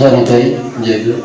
জানিতাই যেগুলো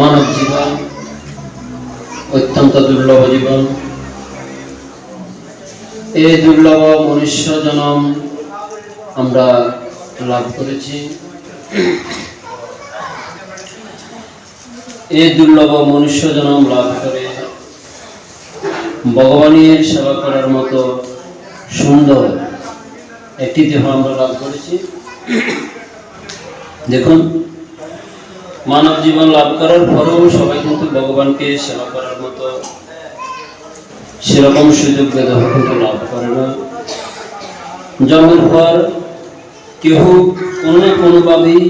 মানব জীবন, অত্যন্ত দুর্লভ জীবন। এই দুর্লভ মনুষ্য জনম আমরা লাভ করেছি। এই দুর্লভ মনুষ্য জনম লাভ করে ভগবানের সেবা করার মতো সুন্দর একটি দেহ আমরা লাভ করেছি। দেখুন, মানব জীবন লাভ করার পরেও সবাই কিন্তু ভগবানকে সেবা করার মতো সেরকম সুযোগ দেহ কিন্তু লাভ করে না। জন্মের পর কেউ কোনো কোনোভাবেই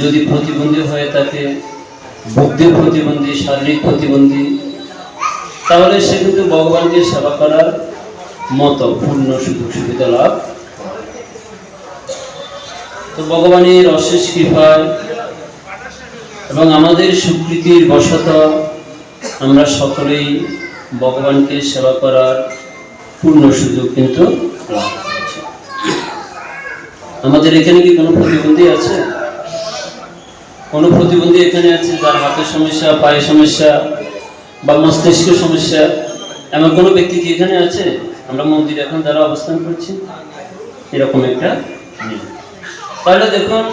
যদি প্রতিবন্ধী হয়ে থাকে বুদ্ধি প্রতিবন্ধী, শারীরিক প্রতিবন্ধী, তাহলে সে কিন্তু ভগবানকে সেবা করার মতো পূর্ণ সুযোগ সুবিধা লাভ। তো ভগবানের অশেষ কৃপায় এবং আমাদের স্বীকৃতির বশত আমরা সকলেই ভগবানকে সেবা করার পূর্ণ সুযোগ কিন্তু লাভ আমাদের এখানে কি কোনো প্রতিবন্ধী আছে? কোনো প্রতিবন্ধী এখানে আছে যার হাতের সমস্যা, পায়ের সমস্যা বা মস্তিষ্ক সমস্যা? এমন কোনো ব্যক্তি কি এখানে আছে? আমরা মন্দিরে এখন যারা অবস্থান করছি, এরকম একটা তাহলে দেখুন,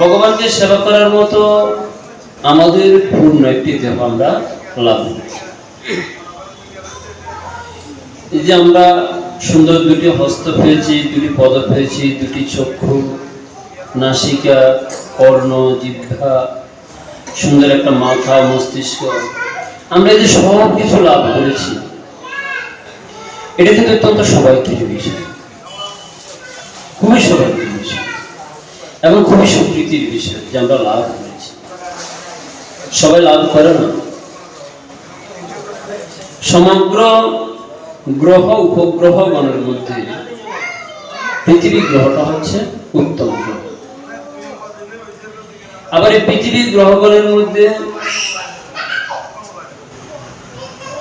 ভগবানকে সেবা করার মতো আমাদের পূর্ণ একটি দেহ আমরা লাভ এই যে আমরা সুন্দর দুটি হস্ত পেয়েছি, দুটি পদ পেয়েছি, দুটি চক্ষু, নাসিকা, কর্ণ, জিহ্বা, সুন্দর একটা মাথা, মস্তিষ্ক। আমরা এই যে সব কিছু লাভ করেছি এটা কিন্তু অত্যন্ত সবাইকের বিষয় খুবই সবাইকের বিষয় এবং খুবই স্বীকৃতির বিষয় যে আমরা লাভ করেছি। সবাই লাভ করে না। সমগ্র গ্রহ, উপগ্রহ গণের মধ্যে পৃথিবী গ্রহটা হচ্ছে উত্তম গ্রহ। আবার এই পৃথিবী গ্রহগণের মধ্যে,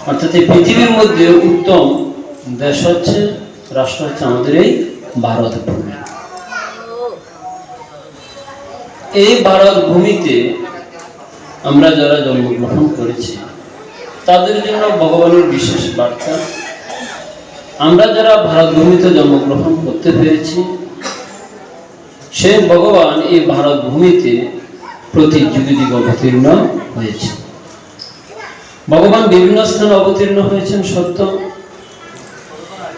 অর্থাৎ এই পৃথিবীর মধ্যে উত্তম দেশ হচ্ছে, রাষ্ট্র হচ্ছে আমাদের এই ভারত ভূমি। এই ভারত ভূমিতে আমরা যারা জন্মগ্রহণ করেছি, তাদের জন্য ভগবানের বিশেষ বার্তা। আমরা যারা ভারত ভূমিতে জন্মগ্রহণ করতে পেরেছি সে ভগবান এই ভারত ভূমিতে প্রতি যুগে যুগ অবতীর্ণ হয়েছে। ভগবান বিভিন্ন স্থানে অবতীর্ণ হয়েছেন, সত্য।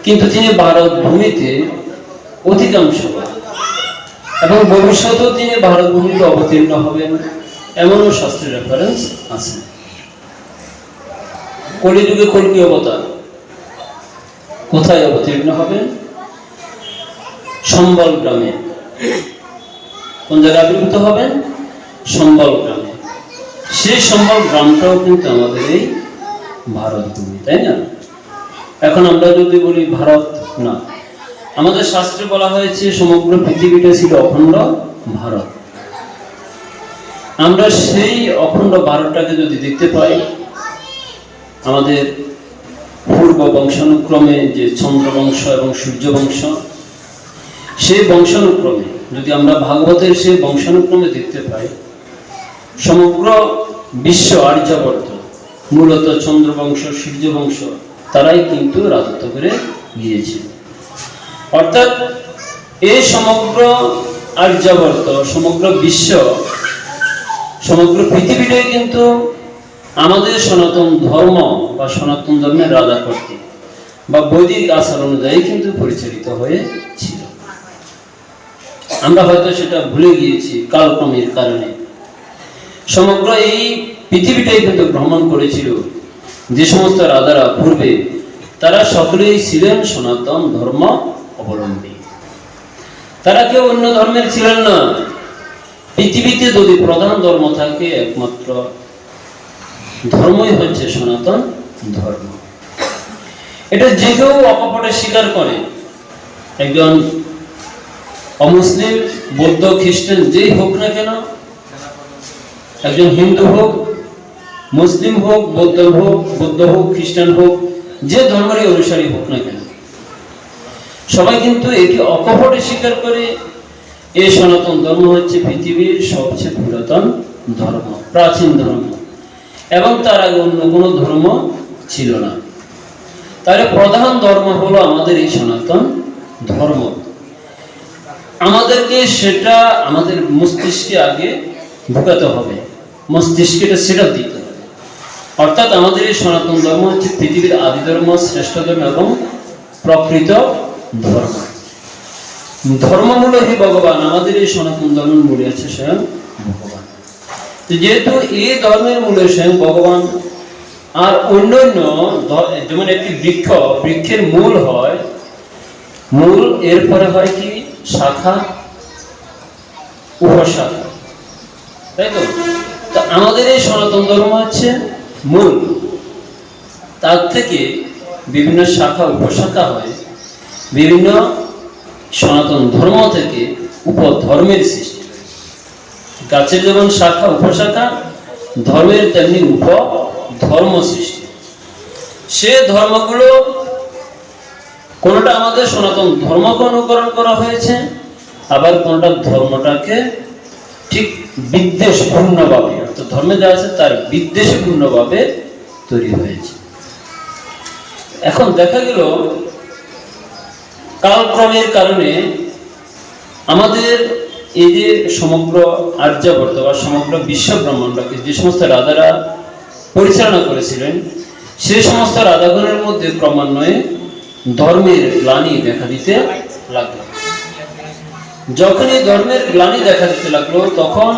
কিন্তু তিনি ভারত ভূমিতে অধিকাংশবার এবং ভবিষ্যতেও তিনি ভারত ভূমিতে অবতীর্ণ হবেন এমনও শাস্ত্রের রেফারেন্স আছে। কলিযুগে কল্কি অবতার কোথায় অবতীর্ণ হবেন সম্বল গ্রামে। কোন জায়গায় আবির্ভূত হবেন সম্বল গ্রামে। সেই সম্বল গ্রামটাও কিন্তু আমাদের এই ভারত ভূমি তাই না? এখন আমরা যদি বলি ভারত, না। আমাদের শাস্ত্রে বলা হয়েছে, সমগ্র পৃথিবীটা ছিল অখণ্ড ভারত। আমরা সেই অখণ্ড ভারতটাকে যদি দেখতে পাই, আমাদের পূর্ব বংশানুক্রমে যে চন্দ্রবংশ এবং সূর্য বংশ সেই বংশানুক্রমে, যদি আমরা ভাগবতের সেই বংশানুক্রমে দেখতে পাই, সমগ্র বিশ্ব আর্যাবর্ত, মূলত চন্দ্রবংশ, সূর্যবংশ তারাই কিন্তু রাজত্ব করে গিয়েছে অর্থাৎ এই সমগ্র আর্যাবর্ত, সমগ্র বিশ্ব, সমগ্র পৃথিবীটাই কিন্তু আমাদের সনাতন ধর্ম বা সনাতন ধর্মের রাজা কর্তৃক বা বৈদিক আচার অনুযায়ী কিন্তু পরিচালিত হয়েছিল। আমরা হয়তো সেটা ভুলে গিয়েছি কালক্রমের কারণে। সমগ্র এই পৃথিবীটাই কিন্তু ভ্রমণ করেছিল যে সমস্ত রাজারা পূর্বে, তারা সকলেই ছিলেন সনাতন ধর্ম অবলম্বী। তারা কেউ অন্য ধর্মের ছিলেন না। পৃথিবীতে যদি প্রধান ধর্ম থাকে, একমাত্র ধর্মই হচ্ছে সনাতন ধর্ম। এটা যে কেউ অকপটে স্বীকার করে। একজন অমুসলিম, বৌদ্ধ, খ্রিস্টান, যেই হোক না কেন, একজন হিন্দু হোক মুসলিম হোক, বৌদ্ধ হোক বৌদ্ধ হোক, খ্রিস্টান হোক, যে ধর্মেরই অনুসারী হোক না কেন। সবাই কিন্তু একে অকপটে স্বীকার করে এই সনাতন ধর্ম হচ্ছে পৃথিবীর সবচেয়ে পুরাতন ধর্ম, প্রাচীন ধর্ম। এবং তার আগে অন্য কোনো ধর্ম ছিল না। তাহলে প্রধান ধর্ম হলো আমাদের এই সনাতন ধর্ম। আমাদেরকে সেটা আমাদের মস্তিষ্কে আগে ঢুকাতে হবে। মস্তিষ্কেটা সেটা দিতে অর্থাৎ আমাদের এই সনাতন ধর্ম হচ্ছে পৃথিবীর আদি ধর্ম, শ্রেষ্ঠ ধর্ম এবং প্রকৃত ধর্ম। ধর্মমূল হে ভগবান, আমাদের এই সনাতন ধর্মের মূলে আছে স্বয়ং ভগবান। যেহেতু এই ধর্মের মূলে স্বয়ং ভগবান, আর অন্যান্য ধ- যেমন একটি বৃক্ষ, বৃক্ষের মূল হয়, মূল এরপরে হয় কি? শাখা, উপশাখা। তাই তো? আমাদের এই সনাতন ধর্ম হচ্ছে মূল। তার থেকে বিভিন্ন শাখা, উপশাখা হয় বিভিন্ন সনাতন ধর্ম থেকে উপধর্মের সৃষ্টি গাছের যেমন শাখা, উপশাখা, ধর্মের তেমনি উপ ধর্ম সৃষ্টি সে ধর্মগুলো কোনটা আমাদের সনাতন ধর্মকে অনুকরণ করা হয়েছে, আবার কোনটা ধর্মটাকে ঠিক বিদ্বেষপূর্ণভাবে অর্থাৎ ধর্মে যা আছে, তার বিদ্বেষপূর্ণভাবে তৈরি হয়েছে। এখন দেখা গেল, কালক্রমের কারণে আমাদের এই যে সমগ্র আর্যাবর্ত বা সমগ্র বিশ্ব ব্রহ্মাণ্ডকে যে সমস্ত রাজারা পরিচালনা করেছিলেন সেই সমস্ত রাজাগণের মধ্যে ক্রমান্বয়ে ধর্মের গ্লানি দেখা দিতে লাগল। যখন এই ধর্মের গ্লানি দেখা দিতে লাগল, তখন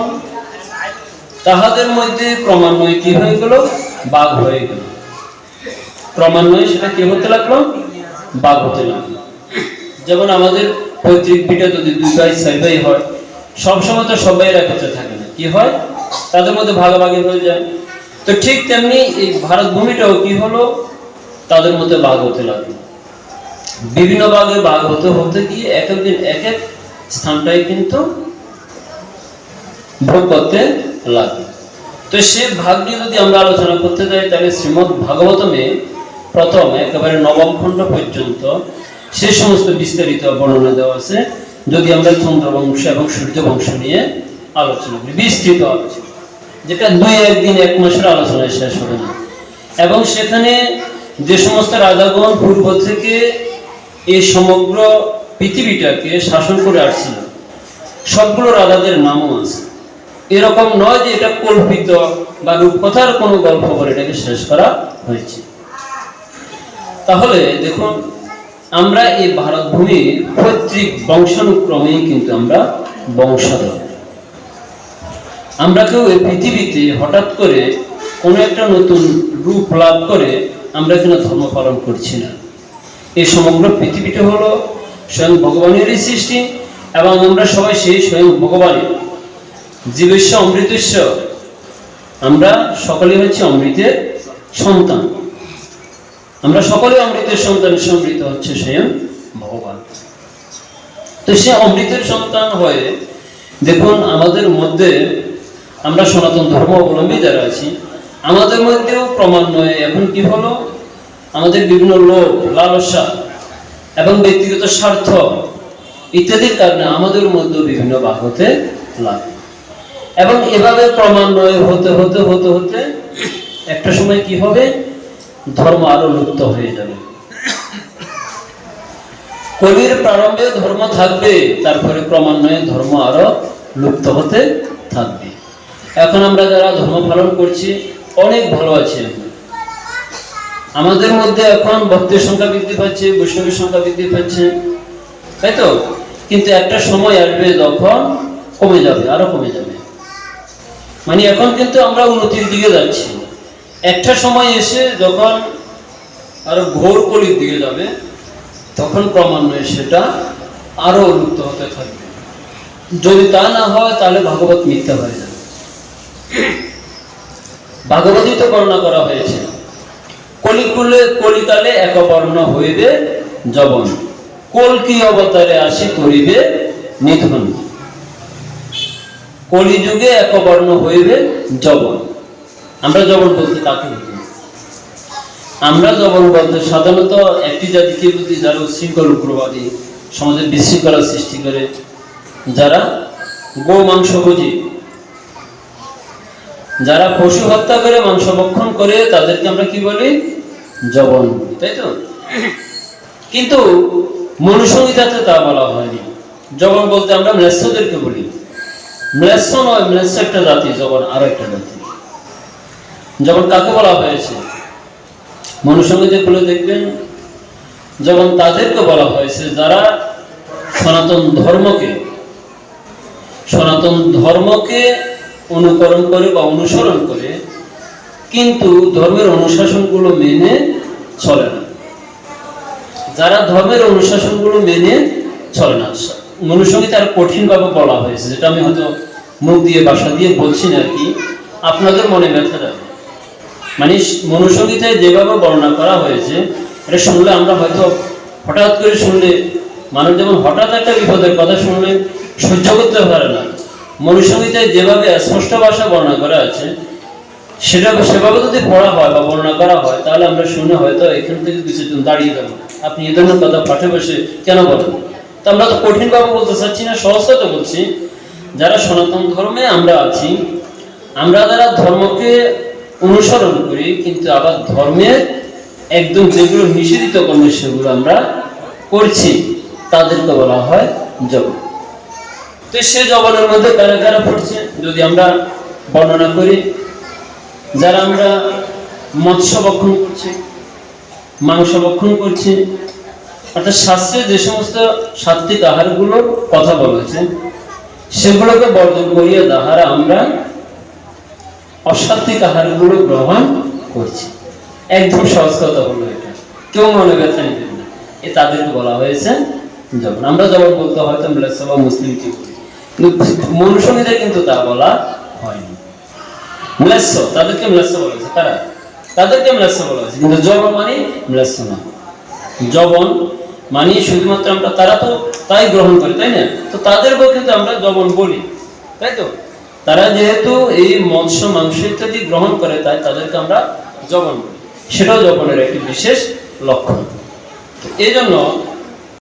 তাহাদের মধ্যে ক্রমান্বয়ে কি হয়ে গেল? বাঘ হয়ে গেল। ক্রমান্বয়ে সেটা কি হতে লাগল? বাঘ হতে লাগল। যেমন আমাদের পৈতৃক পিঠে যদি দুই ভাই ছয় ভাই হয়, সবসময় তো সবাই একত্রে থাকে না। কি হয়? তাদের মধ্যে ভাগাভাগি হয়ে যায়। তো ঠিক তেমনি এই ভারত ভূমিটাও কি হলো? তাদের মধ্যে বাঘ হতে লাগল। বিভিন্ন ভাগে বাঘ হতে হতে গিয়ে এক একদিন এক এক স্থানটাই কিন্তু ভোগ করতে লাগল তো সে ভাগ নিয়ে যদি আমরা আলোচনা করতে যাই, তাহলে শ্রীমদ ভাগবতমে প্রথম, একেবারে নবম খণ্ড পর্যন্ত সে সমস্ত বিস্তারিত বর্ণনা দেওয়া আছে। যদি আমরা চন্দ্রবংশ এবং সূর্য বংশ নিয়ে আলোচনা করি, বিস্তৃত আলোচনা। যেটা দুই একদিন, এক মাসের আলোচনায় শেষ হবে না। এবং সেখানে যে সমস্ত রাজাগণ পূর্ব থেকে এই সমগ্র পৃথিবীটাকে শাসন করে আসছিল, সবগুলো রাজাদের নামও আছে। এরকম নয় যে এটা কল্পিত বা রূপকথার কোনো গল্প করে এটাকে শেষ করা হয়েছে। তাহলে দেখুন, আমরা এই ভারত ভূমির পৈতৃক বংশানুক্রমেই কিন্তু আমরা বংশধর। আমরা কেউ এই পৃথিবীতে হঠাৎ করে কোনো একটা নতুন রূপ লাভ করে আমরা এখানে ধর্ম পালন করছি না? এই সমগ্র পৃথিবীটা হলো স্বয়ং ভগবানেরই সৃষ্টি এবং আমরা সবাই সেই স্বয়ং ভগবানের। জীবেশ্ব অমৃতেশ্ব আমরা সকলে হচ্ছে অমৃতের সন্তান। আমরা সকলে অমৃতের সন্তান, সে অমৃত হচ্ছে স্বয়ং ভগবান। তো সে অমৃতের সন্তান হয়ে, দেখুন, আমাদের মধ্যে আমরা সনাতন ধর্ম অবলম্বী যারা আছি, আমাদের মধ্যেও ক্রমান্বয়ে এখন কি হলো? আমাদের বিভিন্ন লোভ, লালসা এবং ব্যক্তিগত স্বার্থ ইত্যাদির কারণে আমাদের মধ্যে বিভিন্ন বাহতে লাগে এবং এভাবে ক্রমান্বয়ে হতে হতে হতে হতে একটা সময় কি হবে? ধর্ম আরও লুপ্ত হয়ে যাবে। কবির প্রারম্ভে ধর্ম থাকবে, তারপরে ক্রমান্বয়ে ধর্ম আরও লুপ্ত হতে থাকবে। এখন আমরা যারা ধর্ম পালন করছি, অনেক ভালো আছি। আমাদের মধ্যে এখন ভক্তের সংখ্যা বৃদ্ধি পাচ্ছে, বৈষ্ণবের সংখ্যা বৃদ্ধি পাচ্ছে, তাই তো? কিন্তু একটা সময় আসবে যখন কমে যাবে, আরও কমে যাবে। মানে এখন কিন্তু আমরা উন্নতির দিকে যাচ্ছি। একটা সময় এসে যখন আরও ঘোর কলির দিকে যাবে, তখন ক্রমান্বয়ে সেটা আরও উন্নত হতে থাকবে। যদি তা না হয়, তাহলে ভাগবত মিথ্যা হয়ে যাবে। ভাগবতই তো বর্ণনা করা হয়েছে। কলিকুলে কলিকালে একবর্ণ হইবে জবন কলকি অবতারে আসি করিবে নিধন। কলিযুগে একবর্ণ হইবে জবন আমরা জবন বলতে কাকে বুঝি? আমরা জবন বলতে সাধারণত একটি জাতিকে বুঝি যারা উচ্ছৃঙ্খল উগ্রবাদী সমাজে বিশৃঙ্খলা সৃষ্টি করে, যারা গো মাংস ভোজী যারা পশু হত্যা করে, মাংস ভক্ষণ করে, তাদেরকে আমরা কি বলি? জবন তাই তো? কিন্তু মনুসংহিতাতে তা বলা হয়নি। জবন বলতে আমরা ম্লেচ্ছদেরকে বলি। ম্লেচ্ছ নয়, ম্লেচ্ছ একটা জাতি জবন আরও একটা জাতি। যখন কাকে বলা হয়েছে? মনুসংহিতে খুলে দেখবেন, যখন তাদেরকে বলা হয়েছে, যারা সনাতন ধর্মকে সনাতন ধর্মকে অনুকরণ করে বা অনুসরণ করে, কিন্তু ধর্মের অনুশাসনগুলো মেনে চলে না। যারা ধর্মের অনুশাসনগুলো মেনে চলে না মনুসংহিতে আর কঠিনভাবে বলা হয়েছে, যেটা আমি হয়তো মুখ দিয়ে, বাসা দিয়ে বলছি না কি। আপনাদের মনে ব্যথা যাবে মানে মনুসংহিতায় যেভাবে বর্ণনা করা হয়েছে, এটা শুনলে আমরা হয়তো হঠাৎ করে শুনলে, মানুষ যেমন হঠাৎ একটা বিপদের কথা শুনলে সহ্য করতে পারে না। মনুসংহিতায় যেভাবে স্পষ্ট ভাষা বর্ণনা করা আছে সেটা সেভাবে যদি পড়া হয় বা বর্ণনা করা হয়, তাহলে আমরা শুনে হয়তো এখান থেকে কিছুজন দাঁড়িয়ে যাব। আপনি এ ধরনের কথা পাঠে বসে কেন বলেন? আমরা তো কঠিনভাবে বলতে চাচ্ছি না, সহজ কথা বলছি। যারা সনাতন ধর্মে আমরা আছি, আমরা যারা ধর্মকে অনুসরণ করি, কিন্তু আবার ধর্মের একদম যেগুলো নিষেধিত কর্ম সেগুলো আমরা করছি, তাদেরকে বলা হয় জব তো সে জবানের মধ্যে কারা কারা পড়ছে, যদি আমরা বর্ণনা করি। যারা আমরা মৎস্য ভক্ষণ করছি, মাংস ভক্ষণ করছি অর্থাৎ শাস্ত্রে যে সমস্ত সাত্বিক আহারগুলোর কথা বলেছে, সেগুলোকে বর্জন করিয়ে তাহারা আমরা অসাত্বিক আহারগুলো গ্রহণ করছি। একদম সহজ কথা হলো এটা। কেউ মনে ব্যথা এ তাদেরকে বলা হয়েছে যখন আমরা যখন বলতে হয়তো মিলাসভা মুসলিম কি করি কিন্তু তা বলা হয়নি। ম্লেচ্ছ তাদেরকে ম্লেচ্ছ বলা হয়েছে। কারা? তাদেরকে ম্লেচ্ছ বলা হয়েছে। কিন্তু জবন মানে না। জবন মানে শুধুমাত্র আমরা তারা তো তাই গ্রহণ করি, তাই না? তো তাদেরকেও কিন্তু আমরা জবন বলি তাই তো? তারা যেহেতু এই মৎস্য মাংস ইত্যাদি গ্রহণ করে, তাই তাদেরকে আমরা জবন বলি সেটাও জবনের একটি বিশেষ লক্ষণ। এই জন্য